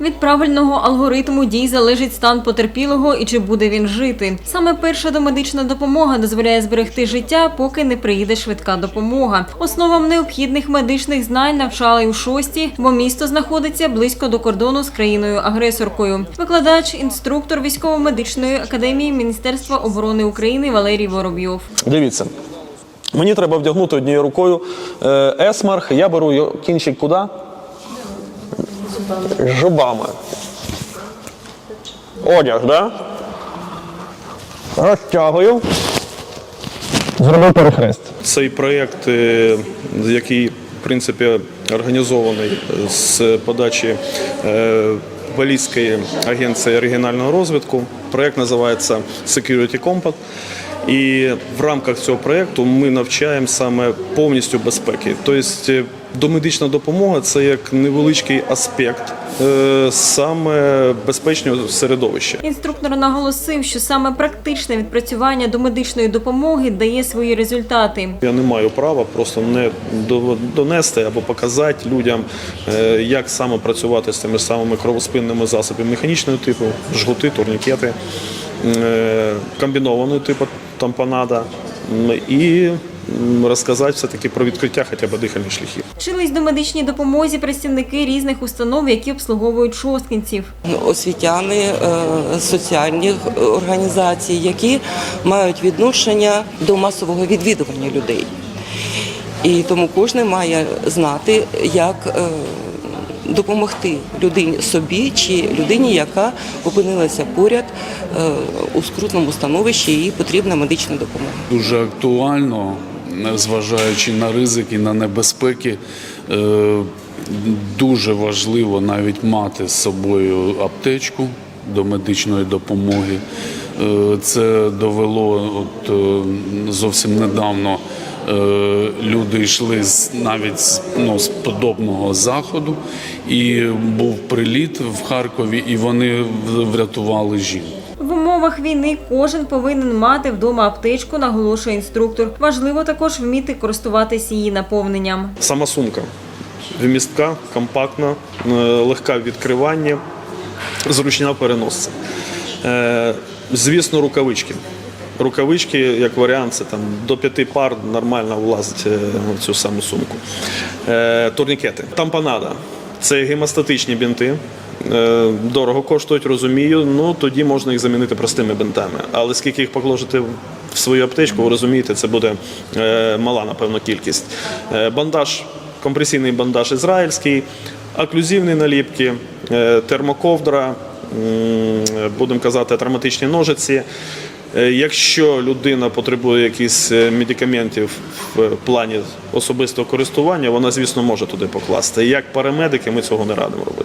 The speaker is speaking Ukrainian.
Від правильного алгоритму дій залежить стан потерпілого і чи буде він жити. Саме перша домедична допомога дозволяє зберегти життя, поки не приїде швидка допомога. Основам необхідних медичних знань навчали у шості, бо місто знаходиться близько до кордону з країною-агресоркою. Викладач, інструктор військово-медичної академії Міністерства оборони України Валерій Воробйов. Дивіться. Мені треба вдягнути однією рукою е, есмарх, я беру кінчик куди? Жубами. Одяг, да? Розтягую. Зробив перехрест. Цей проєкт, е, який, в принципі, організований з подачі е, Валійської агенції регіонального розвитку. Проєкт називається Security Compact. І в рамках цього проєкту ми навчаємо саме повністю безпеки. Тобто домедична допомога це як невеличкий аспект е, саме безпечного середовища. Інструктор наголосив, що саме практичне відпрацювання до медичної допомоги дає свої результати. Я не маю права просто не донести або показати людям, е, як саме працювати з тими самими кровоспинними засобами механічного типу, жгути, турнікети, е, комбінованого типу тампонада і розказати все-таки про відкриття хоча б дихальних шляхів. Вчились до медичній допомозі працівники різних установ, які обслуговують шосткінців. освітяни е, соціальних організацій, які мають відношення до масового відвідування людей. І тому кожен має знати, як е, допомогти людині собі чи людині, яка опинилася поряд е, у скрутному становищі, і потрібна медична допомога. Дуже актуально, зважаючи на ризики, на небезпеки. е, Дуже важливо навіть мати з собою аптечку до медичної допомоги. Е, Це довело от е, зовсім недавно. е, Люди йшли з навіть ну, з подобного заходу, і був приліт в Харкові, і вони врятували жінку. В умовах війни кожен повинен мати вдома аптечку, наголошує інструктор. Важливо також вміти користуватися її наповненням. Сама сумка вмістка, компактна, легка в відкриванні, зручна в переносці. Е, Звісно, рукавички. Рукавички, як варіант, це там до п'яти пар нормально влазить е, в цю саму сумку. Е, Турнікети. Тампонада. Це гемостатичні бінти. Дорого коштують, розумію. Ну тоді можна їх замінити простими бинтами. Але скільки їх положити в свою аптечку, ви розумієте, це буде мала, напевно, кількість. Бандаж, компресійний бандаж ізраїльський, оклюзивні наліпки, е, термоковдра, будемо казати, травматичні ножиці. Е, Якщо людина потребує якихось е, медикаментів в плані особистого користування, вона, звісно, може туди покласти. Як парамедики ми цього не радимо робити.